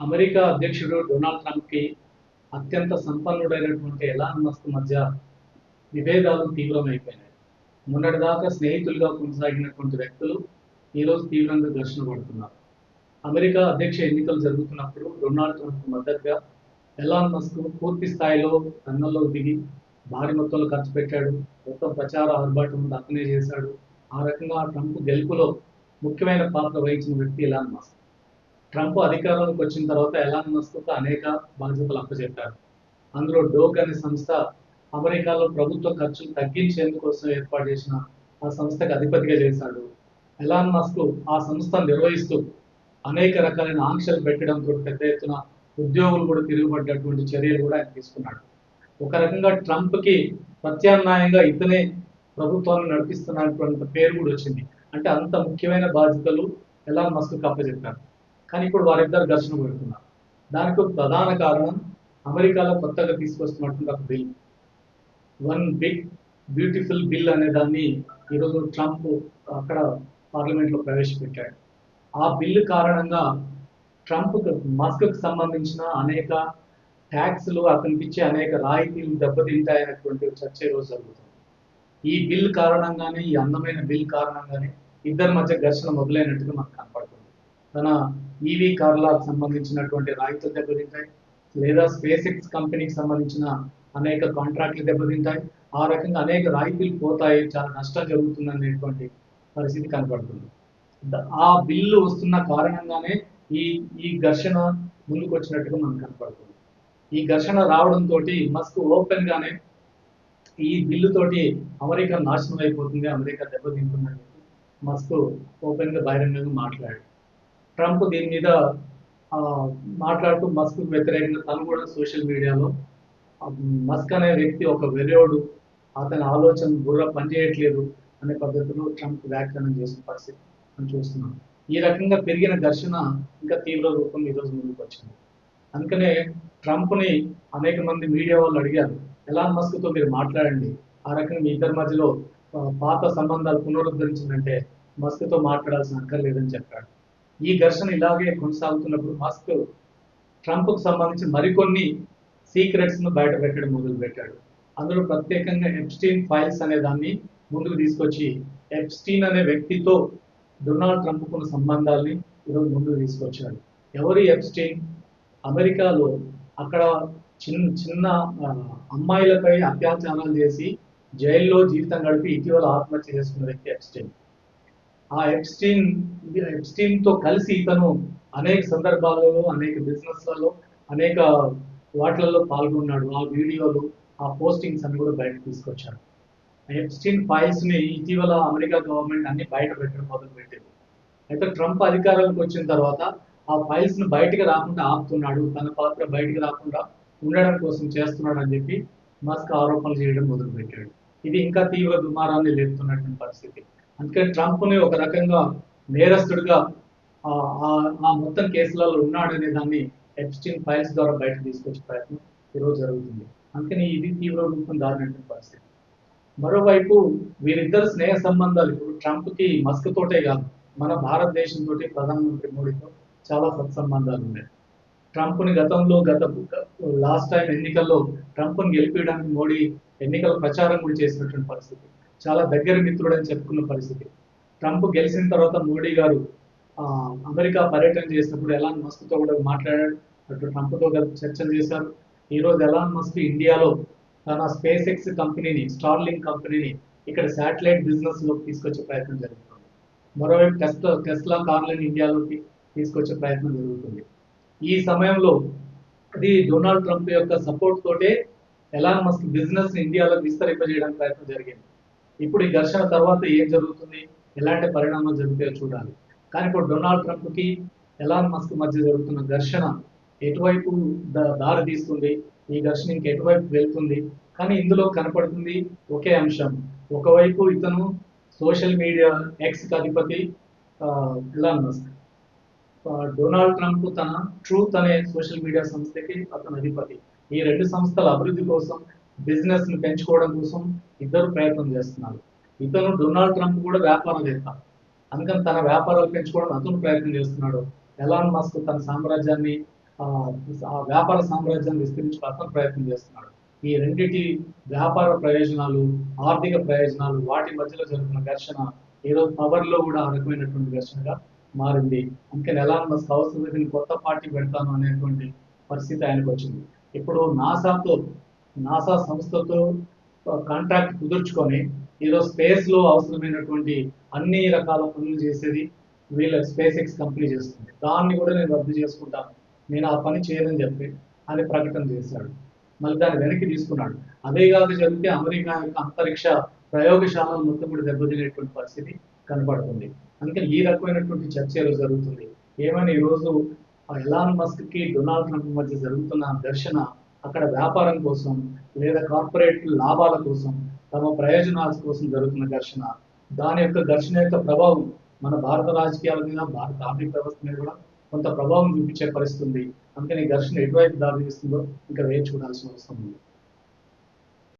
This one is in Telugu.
అమెరికా అధ్యక్షుడు డొనాల్డ్ ట్రంప్కి అత్యంత సంపన్నుడైనటువంటి ఎలాన్ మస్క్ మధ్య విభేదాలు తీవ్రమైపోయినాయి. మొన్నటిదాకా స్నేహితులుగా కొనసాగినటువంటి వ్యక్తులు ఈరోజు తీవ్రంగా ఘర్షణ పడుతున్నారు. అమెరికా అధ్యక్ష ఎన్నికలు జరుగుతున్నప్పుడు డొనాల్డ్ ట్రంప్ మద్దతుగా ఎలాన్ మస్క్ పూర్తి స్థాయిలో రంగంలో దిగి భారీ మొత్తంలో ఖర్చు పెట్టాడు. మొత్తం ప్రచార ఆర్భాటం అతనే చేశాడు. ఆ రకంగా ట్రంప్ గెలుపులో ముఖ్యమైన పాత్ర వహించిన వ్యక్తి ఎలాన్ మస్క్. ట్రంప్ అధికారంలోకి వచ్చిన తర్వాత ఎలాన్ మస్క్ అనేక బాధ్యతలు అప్పచెప్పారు అందులో డోగ్ అనే సంస్థ అమెరికాలో ప్రభుత్వ ఖర్చులు తగ్గించేందుకోసం ఏర్పాటు చేసిన ఆ సంస్థకు అధిపతిగా చేశాడు. ఎలాన్ మస్క్ ఆ సంస్థను నిర్వహిస్తూ అనేక రకాలైన ఆంక్షలు పెట్టడంతో పెద్ద ఎత్తున ఉద్యోగులు కూడా తిరుగుబడ్డటువంటి చర్యలు కూడా ఆయన తీసుకున్నాడు. ఒక రకంగా ట్రంప్కి ప్రత్యామ్నాయంగా ఇతనే ప్రభుత్వాన్ని నడిపిస్తున్నటువంటి పేరు కూడా వచ్చింది. అంటే అంత ముఖ్యమైన బాధ్యతలు ఎలా మస్క్ అప్పచెప్పారు. కానీ ఇప్పుడు వారిద్దరు ఘర్షణ పెడుతున్నారు. దానికి ఒక ప్రధాన కారణం అమెరికాలో కొత్తగా తీసుకొస్తున్నటువంటి ఒక bill. One big beautiful bill అనే దాన్ని ఈరోజు ట్రంప్ అక్కడ పార్లమెంట్లో ప్రవేశపెట్టాడు. ఆ బిల్లు కారణంగా ట్రంప్ మస్క్ సంబంధించిన అనేక ట్యాక్స్లు అతనికి ఇచ్చే అనేక రాయితీలు దెబ్బతింటాయనేటువంటి చర్చ ఈరోజు జరుగుతుంది. ఈ బిల్ కారణంగానే ఈ అందమైన బిల్ కారణంగానే ఇద్దరి మధ్య ఘర్షణ మొదలైనట్టుగా మనకు కనపడుతుంది. తన ఈవీ కార్లకు సంబంధించినటువంటి రాయితీలు దెబ్బతింటాయి లేదా స్పేస్ ఎక్స్ కంపెనీకి సంబంధించిన అనేక కాంట్రాక్ట్లు దెబ్బతింటాయి. ఆ రకంగా అనేక రాయితీలు పోతాయి చాలా నష్టం జరుగుతుంది అనేటువంటి పరిస్థితి కనపడుతుంది. ఆ బిల్లు వస్తున్న కారణంగానే ఈ ఈ ఘర్షణ ముందుకు వచ్చినట్టుగా మనకు కనపడుతుంది. ఈ ఘర్షణ రావడంతో మస్క్ ఓపెన్ గానే ఈ బిల్లు తోటి అమెరికా నాశనం అయిపోతుంది అమెరికా దెబ్బతింటుందని చెప్పి మస్క్ ఓపెన్గా బహిరంగంగా మాట్లాడాడు. ట్రంప్ దీని మీద మాట్లాడుతూ మస్క్ వ్యతిరేకంగా తను కూడా సోషల్ మీడియాలో మస్క్ అనే వ్యక్తి ఒక వెర్రోడు అతని ఆలోచన బుర్ర పనిచేయట్లేదు అనే పద్ధతిలో ట్రంప్ వ్యాఖ్యానం చేసిన పరిస్థితి మనం చూస్తున్నాం. ఈ రకంగా పెరిగిన ఘర్షణ ఇంకా తీవ్ర రూపం ఈరోజు ముందుకు వచ్చింది అందుకనే ట్రంప్ని అనేక మంది మీడియా వాళ్ళు అడిగారు ఎలాన్ మస్క్తో మీరు మాట్లాడండి. ఆ రకంగా మీ ఇద్దరి మధ్యలో పాత సంబంధాలు పునరుద్ధరించిందంటే మస్క్తో మాట్లాడాల్సిన అక్కర్లేదని చెప్పాడు. ఈ ఘర్షణ ఇలాగే కొనసాగుతున్నప్పుడు మస్క్ ట్రంప్కు సంబంధించి మరికొన్ని సీక్రెట్స్ను బయట పెట్టడం మొదలు పెట్టాడు అందులో ప్రత్యేకంగా ఎప్స్టీన్ ఫైల్స్ అనే దాన్ని ముందుకు తీసుకొచ్చి ఎప్స్టీన్ అనే వ్యక్తితో డొనాల్డ్ ట్రంప్ కున్న సంబంధాల్ని ఈరోజు ముందుకు తీసుకొచ్చాడు. ఎవరి ఎప్స్టీన్ అమెరికాలో అక్కడ చిన్న చిన్న అమ్మాయిలపై అత్యాచారాలు చేసి జైల్లో జీవితం గడిపి ఇటీవల ఆత్మహత్య చేసుకున్న వ్యక్తి ఎప్స్టీన్ ఆ ఎప్స్టీన్ ఎప్స్టీన్తో కలిసి ఇతను అనేక సందర్భాలలో అనేక బిజినెస్లలో అనేక వాటిలలో పాల్గొన్నాడు. ఆ వీడియోలు ఆ పోస్టింగ్స్ అన్ని కూడా బయటకు తీసుకొచ్చాడు. ఎప్స్టీన్ ఫైల్స్ని ఇటీవల అమెరికా గవర్నమెంట్ అన్ని బయట పెట్టడం మొదలు పెట్టింది అయితే ట్రంప్ అధికారంలోకి వచ్చిన తర్వాత ఆ ఫైల్స్ను బయటకు రాకుండా ఆపుతున్నాడు. తన పాత్ర బయటికి రాకుండా ఉండడం కోసం చేస్తున్నాడని చెప్పి మస్క్ ఆరోపణలు చేయడం మొదలుపెట్టాడు. ఇది ఇంకా తీవ్ర దుమారాన్ని లేపుతున్నటువంటి పరిస్థితి. అందుకని ట్రంప్ని ఒక రకంగా నేరస్తుడిగా ఆ మొత్తం కేసులలో ఉన్నాడనే దాన్ని ఎప్స్టీన్ ఫైల్స్ ద్వారా బయట తీసుకొచ్చే ప్రయత్నం ఈరోజు జరుగుతుంది. అందుకని ఇది తీవ్ర రూపం దారినటువంటి పరిస్థితి. మరోవైపు వీరిద్దరు స్నేహ సంబంధాలు ఇప్పుడు ట్రంప్కి మస్క్ తోటే కాదు మన భారతదేశంతో ప్రధానమంత్రి మోడీతో చాలా సత్సంబంధాలు ఉన్నాయి. ట్రంప్ని గతంలో గత లాస్ట్ టైం ఎన్నికల్లో ట్రంప్ని గెలిపించడానికి మోడీ ఎన్నికల ప్రచారం కూడా చేసినటువంటి పరిస్థితి. చాలా దగ్గర మిత్రుడని చెప్పుకున్న పరిస్థితి. ట్రంప్ గెలిచిన తర్వాత మోడీ గారు అమెరికా పర్యటన చేసినప్పుడు ఎలాన్ మస్క్తో కూడా మాట్లాడాడు. అటు ట్రంప్తో చర్చలు చేశారు. ఈరోజు ఎలాన్ మస్క్ ఇండియాలో తన స్పేస్ ఎక్స్ కంపెనీని స్టార్లింగ్ కంపెనీని ఇక్కడ శాటిలైట్ బిజినెస్లోకి తీసుకొచ్చే ప్రయత్నం జరుగుతుంది. మరోవైపు టెస్లా టెస్లా కార్లను ఇండియాలోకి తీసుకొచ్చే ప్రయత్నం జరుగుతుంది. ఈ సమయంలో అది డొనాల్డ్ ట్రంప్ యొక్క సపోర్ట్ తోటే ఎలాన్ మస్క్ బిజినెస్ ఇండియాలో విస్తరింపజేయడానికి ప్రయత్నం జరిగింది. ఇప్పుడు ఈ ఘర్షణ తర్వాత ఏం జరుగుతుంది? ఎలాంటి పరిణామాలు జరుగుతాయో చూడాలి. కానీ ఇప్పుడు డొనాల్డ్ ట్రంప్కి ఎలాన్ మస్క్ మధ్య జరుగుతున్న ఘర్షణ ఎటువైపు దారి తీస్తుంది? ఈ ఘర్షణ ఇంక ఎటువైపు వెళ్తుంది? కానీ ఇందులో కనపడుతుంది ఒకే అంశం. ఒకవైపు ఇతను సోషల్ మీడియా ఎక్స్ అధిపతి ఎలాన్ మస్క్ డొనాల్డ్ ట్రంప్ తన ట్రూత్ అనే సోషల్ మీడియా సంస్థకి అతను అధిపతి. ఈ రెండు సంస్థల అభివృద్ధి కోసం బిజినెస్ని పెంచుకోవడం కోసం ఇద్దరు ప్రయత్నం చేస్తున్నారు. ఇతను డొనాల్డ్ ట్రంప్ కూడా వ్యాపారవేత్త. అందుకని తన వ్యాపారాలు పెంచుకోవడం అతను ప్రయత్నం చేస్తున్నాడు. ఎలాన్ మస్క్ తన సామ్రాజ్యాన్ని ఆ, వ్యాపార సామ్రాజ్యాన్ని విస్తరించుకో అతను ప్రయత్నం చేస్తున్నాడు. ఈ రెండిటి వ్యాపార ప్రయోజనాలు ఆర్థిక ప్రయోజనాలు వాటి మధ్యలో జరుగుతున్న ఘర్షణ ఏదో పవర్లో కూడా ఆ రకమైనటువంటి ఘర్షణగా మారింది. అందుకని ఎలాన్ మస్క్ అవసరం కొత్త పార్టీ పెడతాను అనేటువంటి పరిస్థితి ఆయనకు వచ్చింది. ఇప్పుడు నాసాతో నాసా సంస్థతో కాంట్రాక్ట్ కుదుర్చుకొని ఈరోజు స్పేస్లో అవసరమైనటువంటి అన్ని రకాల పనులు చేసేది వీళ్ళ స్పేస్ ఎక్స్ కంపెనీ చేస్తుంది. దాన్ని కూడా నేను రద్దు చేసుకుంటాను. నేను ఆ పని చేయనని చెప్పి అని ప్రకటన చేశాడు. మళ్ళీ దాన్ని వెనక్కి తీసుకున్నాడు. అదే కాదు జరిగితే అమెరికా యొక్క అంతరిక్ష ప్రయోగశాలలు మొత్తం కూడా దెబ్బతినేటువంటి పరిస్థితి కనబడుతుంది. అందుకని ఈ రకమైనటువంటి చర్చ ఈరోజు జరుగుతుంది. ఏమైనా ఈరోజు ఎలాన్ మస్క్కి డొనాల్డ్ ట్రంప్ మధ్య జరుగుతున్న ఘర్షణ అక్కడ వ్యాపారం కోసం లేదా కార్పొరేట్ లాభాల కోసం తమ ప్రయోజనాల కోసం జరుగుతున్న ఘర్షణ దాని యొక్క ఘర్షణ యొక్క ప్రభావం మన భారత రాజకీయాల మీద భారత ఆర్థిక వ్యవస్థ మీద కూడా కొంత ప్రభావం చూపించే పరిస్థితి ఉంది. అందుకని ఈ ఘర్షణ ఎటువైపు దారి తీస్తుందో ఇంకా వేచి చూడాల్సిన అవసరం ఉంది.